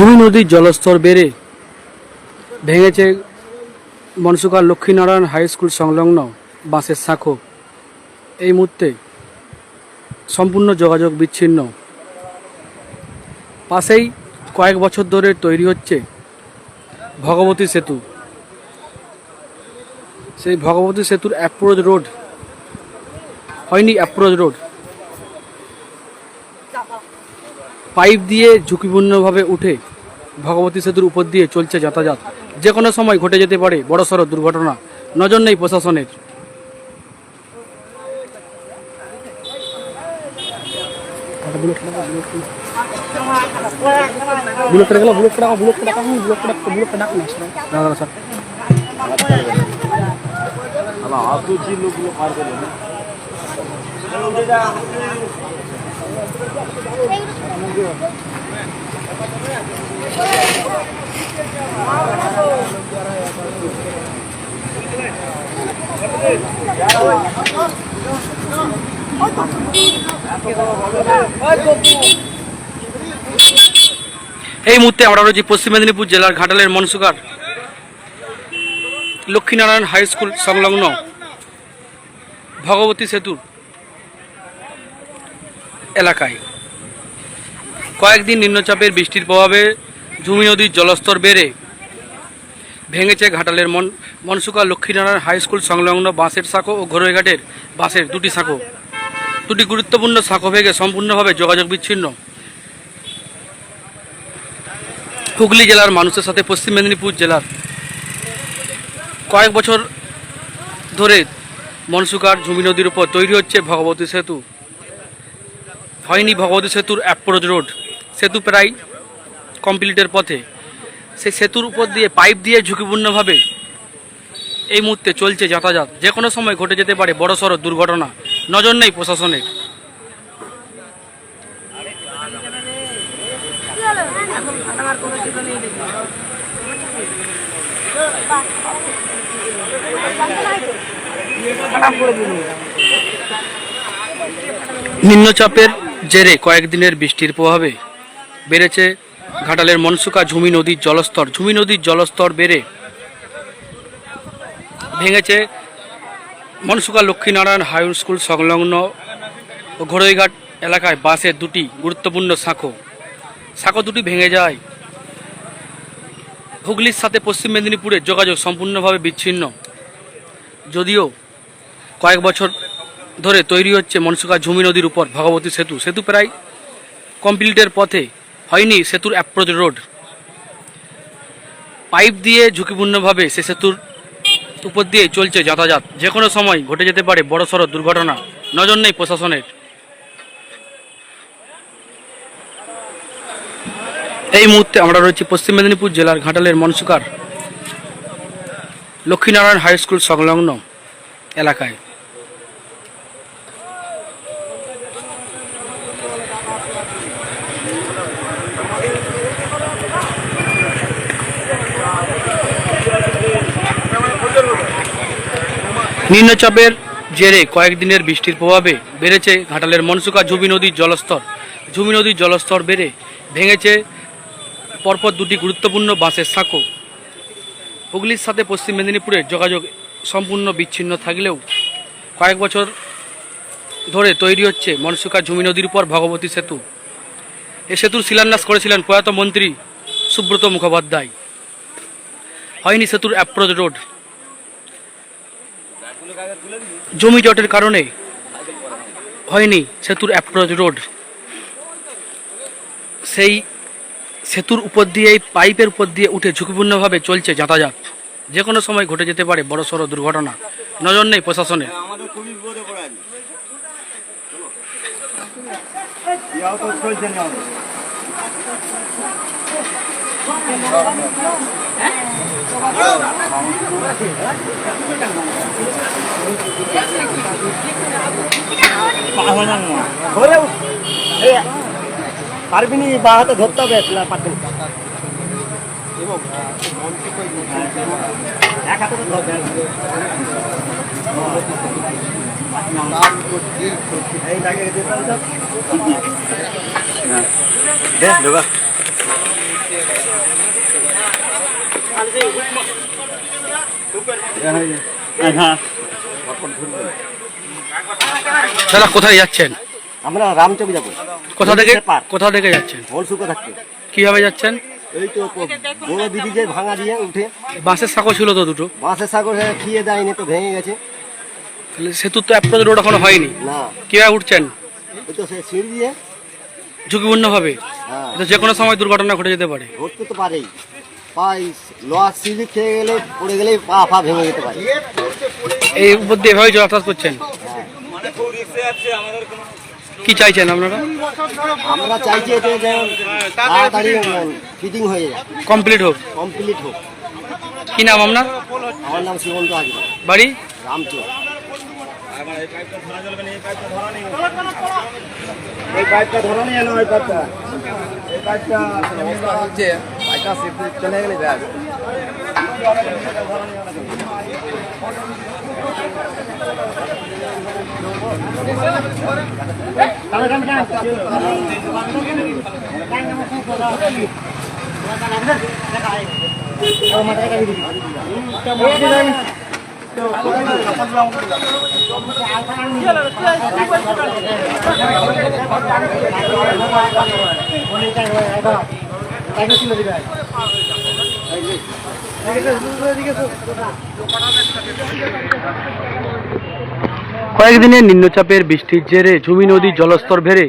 ঝুমি নদীর জলস্তর বেড়ে ভেঙেছে মনসুকার লক্ষ্মীনারায়ণ হাই স্কুল সংলগ্ন বাঁশের শাঁখো এই মুহূর্তে সম্পূর্ণ যোগাযোগ বিচ্ছিন্ন। পাশেই কয়েক বছর ধরে তৈরি হচ্ছে ভগবতী সেতু। সেই ভগবতী সেতুর অ্যাপ্রোচ রোড হয়নি অ্যাপ্রোচ রোড পাইপ দিয়ে ঝুঁকিপূর্ণভাবে উঠে ভগবতী সেতুর উপর দিয়ে চলছে যাতায়াত। যে কোনো সময় ঘটে যেতে পারে বড়সড় দুর্ঘটনা। নজর নেই প্রশাসনের। এই মুহূর্তে আমরা রয়েছি পশ্চিম মেদিনীপুর জেলার ঘাটালের মনসুকার লক্ষ্মীনারায়ণ হাই স্কুল সংলগ্ন ভগবতী সেতুর এলাকায়। কয়েকদিন নিম্নচাপের বৃষ্টির প্রভাবে ঝুমি নদীর জলস্তর বেড়ে ভেঙেছে ঘাটালের মন মনসুকা লক্ষ্মীনারায়ণ হাই স্কুল সংলগ্ন বাঁশের সাঁকো ও ঘরোইঘাটের বাঁশের দুটি সাঁকো। দুটি গুরুত্বপূর্ণ সাঁকো ভেঙে সম্পূর্ণভাবে যোগাযোগ বিচ্ছিন্ন। হুগলি জেলার মানুষের সাথে পশ্চিম মেদিনীপুর জেলার। কয়েক বছর ধরে মনসুকার ঝুমি নদীর উপর তৈরি হচ্ছে ভগবতী সেতু। হয়নি ভগবতী সেতুর অ্যাপ্রোচ রোড। সেতু প্রায় কমপ্লিটের পথে। সেই সেতুর উপর দিয়ে পাইপ দিয়ে ঝুঁকিপূর্ণভাবে এই মুহূর্তে চলছে যাতায়াত। যে কোনো সময় ঘটে যেতে পারে বড় বড়সড় দুর্ঘটনা। নজর নেই প্রশাসনের। নিম্নচাপের জেরে কয়েকদিনের বৃষ্টির প্রভাবে বেড়েছে ঘাটালের মনসুকা ঝুমি নদীর জলস্তর। ঝুমি নদীর জলস্তর বেড়ে ভেঙেছে মনসুকা লক্ষ্মীনারায়ণ হাই স্কুল সংলগ্ন ও ঘড়ইঘাট এলাকায় বাসের দুটি গুরুত্বপূর্ণ শাঁখো শাঁখো দুটি ভেঙে যায়। হুগলির সাথে পশ্চিম মেদিনীপুরের যোগাযোগ সম্পূর্ণভাবে বিচ্ছিন্ন। যদিও কয়েক বছর ধরে তৈরি হচ্ছে মনসুকা ঝুমি নদীর উপর ভগবতী সেতু। সেতু প্রায় কমপ্লিটের পথে হয়নি সেতুর অ্যাপ্রোচ রোড পাইপ দিয়ে ঝুঁকিপূর্ণভাবে সে সেতুর উপর দিয়ে চলছে যাতায়াত। যে কোনো সময় ঘটে যেতে পারে বড়সড় দুর্ঘটনা। নজর নেই প্রশাসনের। এই মুহূর্তে আমরা রয়েছি পশ্চিম মেদিনীপুর জেলার ঘাটালের মনসুকার, লক্ষ্মীনারায়ণ হাই স্কুল সংলগ্ন এলাকায়। নিম্নচাপের জেরে কয়েকদিনের বৃষ্টির প্রভাবে বেড়েছে ঘাটালের মনসুকা ঝুমি নদীর জলস্তর। ঝুমি নদীর জলস্তর বেড়ে ভেঙেছে পরপর দুটি গুরুত্বপূর্ণ বাসের সাঁকো। হুগলির সাথে পশ্চিম মেদিনীপুরের যোগাযোগ সম্পূর্ণ বিচ্ছিন্ন থাকলেও কয়েক বছর ধরে তৈরি হচ্ছে মনসুকা ঝুমি নদীর উপর ভগবতী সেতু। এ সেতুর শিলান্যাস করেছিলেন প্রয়াত মন্ত্রী সুব্রত মুখোপাধ্যায়। হয়নি সেতুর অ্যাপ্রোচ রোড জমি জটের কারণে হয়নি সেতুর অ্যাপ্রোচ রোড সেই সেতুর উপর দিয়ে পাইপের উপর দিয়ে উঠে ঝুঁকিপূর্ণভাবে চলছে যাতায়াত। যে কোনো সময় ঘটে যেতে পারে বড় সড়ো দুর্ঘটনা। নজর নেই প্রশাসনের। আমাদের পারবি নি বা হাতে ধরতে হবে না। এক হাতে ধরবে। এই লাগে দিতে হবে তো। দে, ঢোকা। দাদা কোথায় যাচ্ছেন? আমরা রামচক যাব। কোথা থেকে? কোথা থেকে যাচ্ছেন? থাকতে। কীভাবে যাচ্ছেন? এই তো প- বড় দিদি যে ভাঙা দিয়ে উঠে। বাসের সাঁকো ছিল তো দুটো। বাসের খেয়ে দেয়নি তো ভেঙে গেছে। তাহলে সেতুর তো অ্যাপ্রোচ রোড এখনও হয়নি। না। কীভাবে উঠছেন? ওই তো সিঁড়ি দিয়ে। ঝুঁকিপূর্ণ হবে হ্যাঁ। যে কোনো সময় দুর্ঘটনা ঘটে যেতে পারে। ঘটতে তো পারেই। পাই লোহার সিঁড়ি খেয়ে গেলে পড়ে গেলেই পা পা ভেঙে যেতে পারে। এই উপর দিয়ে এভাবে যাতায়াত করছেন? কি চাইছেন আপনারা? আমরা চাইছি এতে যেন তাড়াতাড়ি ফিটিং হয়ে যায়। কমপ্লিট হোক। কমপ্লিট হোক। কি নাম আপনার? আমার নাম শ্রীমন্ত হাজরা। বাড়ি? রামচক এই পাইপটা ধরো নিয়ে এলো ওই পাইপটা। এই পাইপটা का सिर्फ चले गए आज Hãy subscribe cho kênh Ghiền Mì Gõ Để không bỏ lỡ những video hấp dẫn কয়েকদিনের নিম্নচাপের বৃষ্টির জেরে ঝুমি নদীর জলস্তর ভেড়ে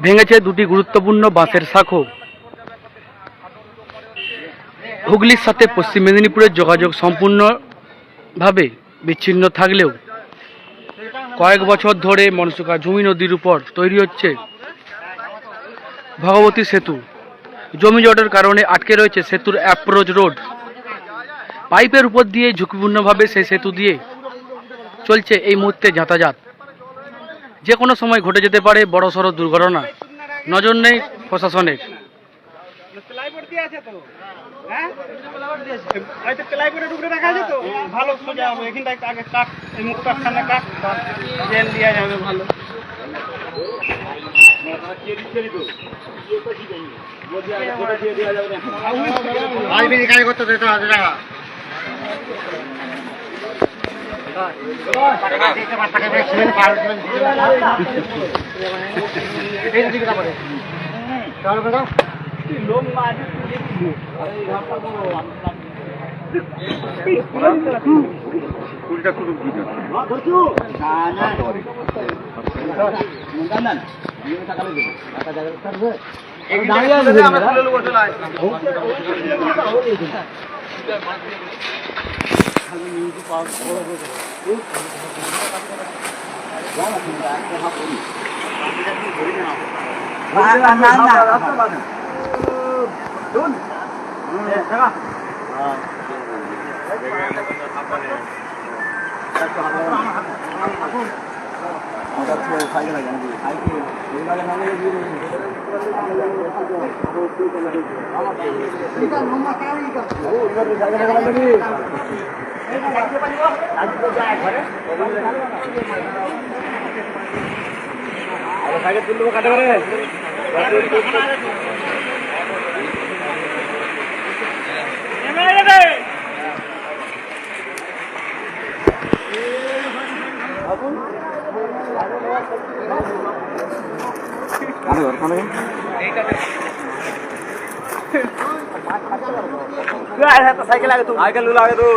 ভেঙেছে দুটি গুরুত্বপূর্ণ বাঁশের শাখো হুগলির সাথে পশ্চিম মেদিনীপুরের যোগাযোগ সম্পূর্ণভাবে বিচ্ছিন্ন থাকলেও কয়েক বছর ধরে মনসুকা ঝুমি নদীর উপর তৈরি হচ্ছে ভগবতী সেতু। জমি জটের কারণে আটকে রয়েছে সেতুর অ্যাপ্রোচ রোড পাইপের উপর দিয়ে ঝুঁকিপূর্ণভাবে সেই সেতু দিয়ে চলছে এই মুহূর্তে যাতায়াত। যে কোনো সময় ঘটে যেতে পারে বড় সড়ো দুর্ঘটনা। নজর নেই প্রশাসনের। প্লাইবোর্ড দিয়ে আছে তো হ্যাঁ হয়তো প্লাইবোর্ডের উপরে রাখা আছে। তো ভালো সোজা হবে এখানটা একটু আগে কাট এই মুখটা আরে ওখানে সাইকেল আগে তুই। সাইকেল লুলা আগে তুই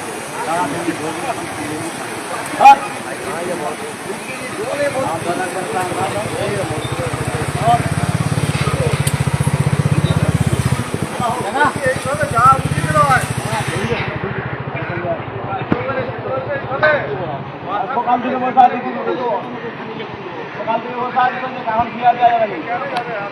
সকাল থেকে বসে আছি সকাল থেকে বসে আছি কারণ ফিরে দেওয়া যাবে না